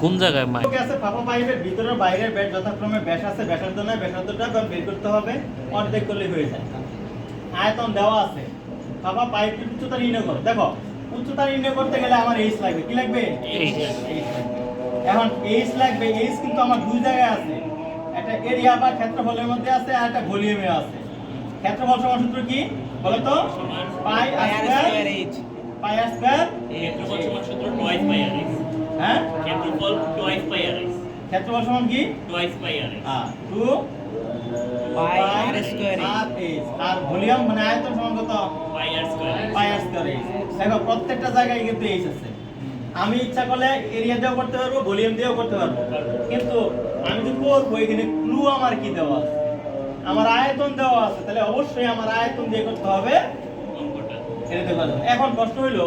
কোন জায়গায় মাই ওকে আছে ফাঁপা পাইপের ভিতরে বাইরের ব্যাস যথাক্রমে ব্যাস আছে ব্যাসার্ধ নয় ব্যাসার্ধটা বের করতে হবে অর্ধেক করলে হয়ে যায়। আয়তন দেওয়া আছে। ফাঁপা পাইপের উচ্চতা নির্ণয় করো দেখো উচ্চতা নির্ণয় করতে গেলে আমার এইচ লাগবে কি লাগবে? এইচ। এইচ এখন এইচ লাগবে এইচ কিন্তু আমার দুই জায়গায় আছে। একটা এরিয়া বা ক্ষেত্রফলের মধ্যে আছে আর একটা ভলিউমে আছে। ক্ষেত্রফল সমান সূত্র কি? বলো তো? পাই আর স্কয়ার পাই আর স্কয়ার ক্ষেত্রফল সমান সূত্র টুয়াইস পাই আর এক্স হ্যাঁ? ক্ষেত্রফল টুয়াইস পাই আর এক্স ক্ষেত্রফল সমান কি? Twice pi r x r two pi r square আর ভলিউম মানে আয়তন সমান কত? পাই আর স্কয়ার পাই আর স্কয়ার দেখো প্রত্যেকটা জায়গায় কিন্তু এইচ আছে। আমি ইচ্ছা করলে এরিয়া দিয়েও করতে পারব ভলিউম দিয়েও করতে পারব। কিন্তু আমি যদি করব এখানে ক্লু আমার কি দেওয়া আছে? আমার আয়তন দেওয়া আছে তাহলে অবশ্যই আমার আয়তন দিয়ে করতে হবে এটা এখন প্রশ্ন হইল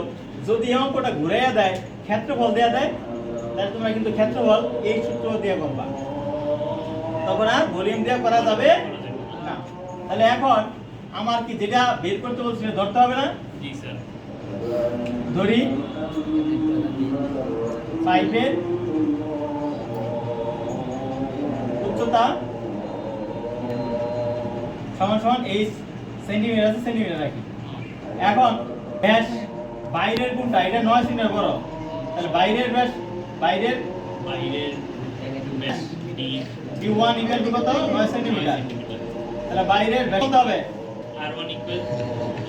যদি এই অঙ্কটা ঘুরাইয়া দেয় ক্ষেত্রফল দেয়া দেয় তাহলে তোমরা কিন্তু ক্ষেত্রফল এই সূত্র দিয়ে করবা। তখন আর ভলিউম দিয়ে করা যাবে না। তাহলে এখন আমার কি যেটা বের করতে বলছি সেটা ধরতে হবে না? জি স্যার। ধরি। পাইপের উচ্চতা সমান সমান এইচ সেন্টিমিটার আছে সেন্টিমিটার রাখি। এখন ব্যাস বাইরের কোনটা? এটা নয় সেন্টিমিটার বড়। তাহলে বাইরের ব্যাস বাইরের? বাইরের ব্যাস ডি ওয়ান ইকুয়াল টু কত? নয় সেন্টিমিটার তাহলে বাইরের ব্যাস কত হবে? আর ওয়ান ইকুয়াল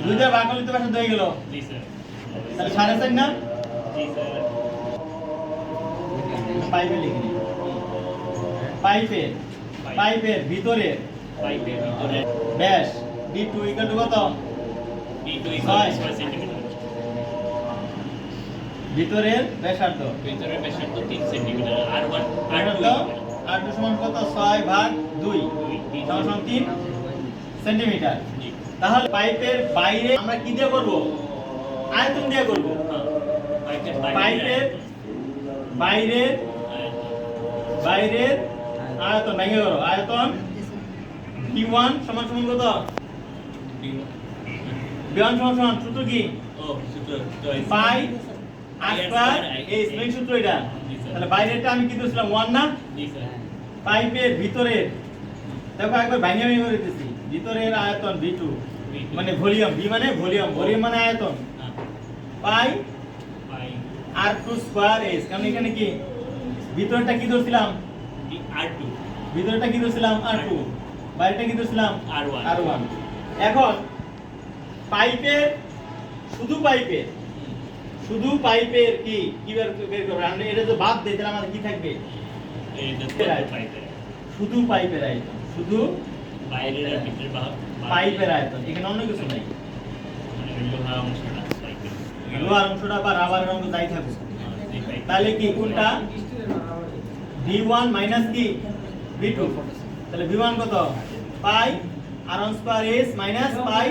দুই দিয়ে ভাগ করলে তো ব্যাস হয়ে গেল। জি স্যার তাহলে সাড়ে চার না? জি স্যার পাইপে লিখে নিই। পাইপের পাইপের ভিতরে। পাইপের ভিতরে। ব্যাস ডি টু ইকুয়াল টু কত? ডি টু ছয়। ইকুয়াল ছয় সেন্টিমিটার ভিতরের ব্যাসার্ধ? ভিতরে ব্যাসার্ধ তিন সেন্টিমিটার আর ওয়ান আর ব্যাসার্ধ টু আর টু সমান কত? ছয় ভাগ দুই। দুই তিন সমান সমান তিন সেন্টিমিটার তাহলে পাইপের বাইরে আমরা কি দিয়ে করব? আয়তন দিয়ে করব। হ্যাঁ পাইপের পাইপের বাইরের আয়তন। ভেঙে করো আয়তন ডি ওয়ান সমান সমান কত? বি ওয়ান সমান সূত্র কি? ও সূত্র পাই আর স্কয়ার এই স্প্রিং সূত্র এটা। তাহলে বাইরেরটা আমি কি দিয়েছিলাম ওয়ান না? জি স্যার পাইপের ভিতরের। দেখো একবার ভাঙে ভেঙে করে ভিতরের আয়তন ভি টু V2 মানে ভলিউম ভি মানে ভলিউম ভলিউম মানে আয়তন। হ্যাঁ। Pi pi. R two square s কারণ এখানে কি? ভিতরটা কি ধরছিলাম? আর টু ভিতরটা কি ধরছিলাম? আর টু বাইরেটা কি ধরছিলাম? R1 আর ওয়ান এখন পাইপের শুধু পাইপের শুধু পাইপের কি? কি বের করবে আমরা এটা তো বাদ দিই তাহলে আমাদের কি থাকবে? শুধু পাইপের আয়তন। শুধু বাইরের আর ভিতরের ভাগ পাইপের আয়তন। এখানে অন্য কিছু নাই। মানে লোহার অংশটা বা রাবারের অংশ যাই থাকুক। হ্যাঁ। তাহলে কি কোনটা? ভি ওয়ান মাইনাস কি? ভি টু তাহলে ভি ওয়ান কত? Pi r one square s minus pi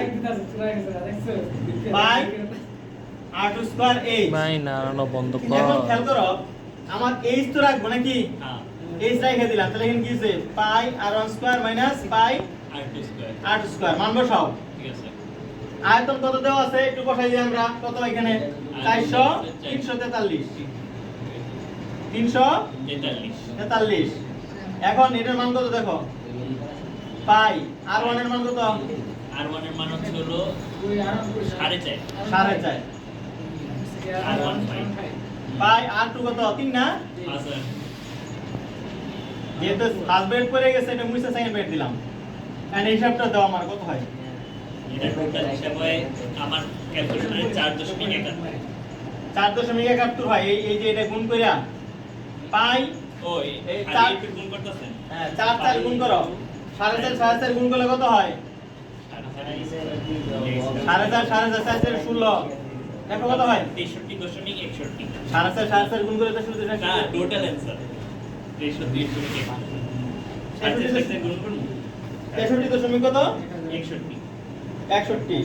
pi r two square h. মাই নাড়ানো বন্ধ এখন কর। খেয়াল করো আমার এইচ তো রাখব নাকি? হ্যাঁ। এইচ রেখে দিলাম তাহলে এখানে কি one square minus pi r two square. R two square মান বসাও। ঠিক আছে। আয়তন কত দেওয়া আছে? একটু বসাই দিই আমরা। কত এখানে? চারশো তিনশো তেতাল্লিশ। তিনশো তেতাল্লিশ। তেতাল্লিশ। এখন এটার মান কত দেখো? পাই আর ওয়ানের মান কত আর ওয়ানের মান হচ্ছে হলো সাড়ে চার। সাড়ে চার। আর ওয়ান পাই আর টু কত? তিন না? যেহেতু ফার্স্ট বেড পড়ে গেছে এটা মুছে সেকেন্ড বেড দিলাম। এন্ড হিসাবটা দাও আমার কত হয়? এটা টোটাল হিসাব হয় আমার ক্যালকুলেটরে চার দশমিক একাত্তর। চার দশমিক একাত্তর হয় এই এই যে এটা গুণ করিয়া পাই ও এই এই চার- গুণ করতেছেন? হ্যাঁ, চার চার গুণ করো। সাড়ে চার সাড়ে চার গুণ করলে কত হয়? সাড়ে চার সাড়ে চার ষোলো। দেখো কত হয়? তেষট্টি দশমিক একষট্টি। সাড়ে চার সাড়ে চার গুণ করে তো শুরুতে টোটাল অ্যান্সার তেষট্টি দশমিক একষট্টি। সাড়ে সাড়ে তেষট্টি কত? একষট্টি। একষট্টি।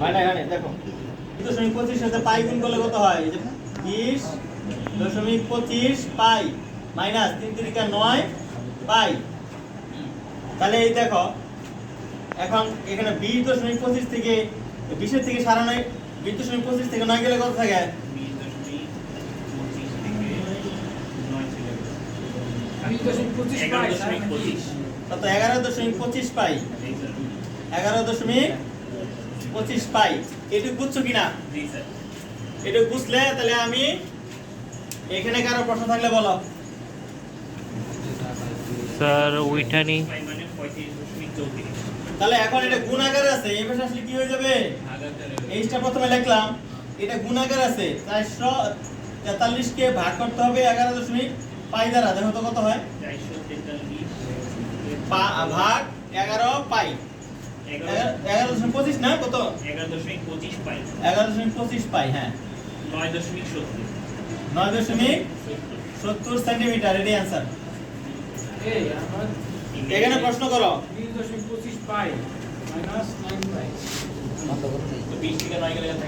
হয় না এখানে দেখো। দশমিক পঁচিশ সাথে পাই গুণ করলে কত হয়? বিশ দশমিক পঁচিশ পাই। মাইনাস তিন তিরিকা নয় পাই। তাহলে এই দেখো এখন এখানে বিশ দশমিক পঁচিশ থেকে বিশের থেকে সাড়ে নয় বিশ দশমিক পঁচিশ থেকে নয় গেলে কত থাকে? এগারো দশমিক পঁচিশ। পাই। এগারো দশমিক পঁচিশ পাই। তাহলে আমি এখানে প্রশ্ন থাকলে বলো। স্যার চৌত্রিশ। তাহলে এখন এটা গুণাগার আছে এই পাশে আসলে কি হয়ে যাবে? এইটা প্রথমে লিখলাম এটা গুণাগার আছে চারশো তেতাল্লিশ কে ভাগ করতে হবে এগারো দশমিক পাই দ্বারা দেখো তো কত হয়? ভাগ এগারো পাই। এগারো। দশমিক পঁচিশ না কত? এগারো দশমিক পঁচিশ পাই। এগারো দশমিক পঁচিশ পাই হ্যাঁ। নয় দশমিক সত্তর। নয় দশমিক সত্তর। সেন্টিমিটার এটাই অ্যান্সার এখানে প্রশ্ন করো। তো বিশ থেকে নয় গেলে থাকে।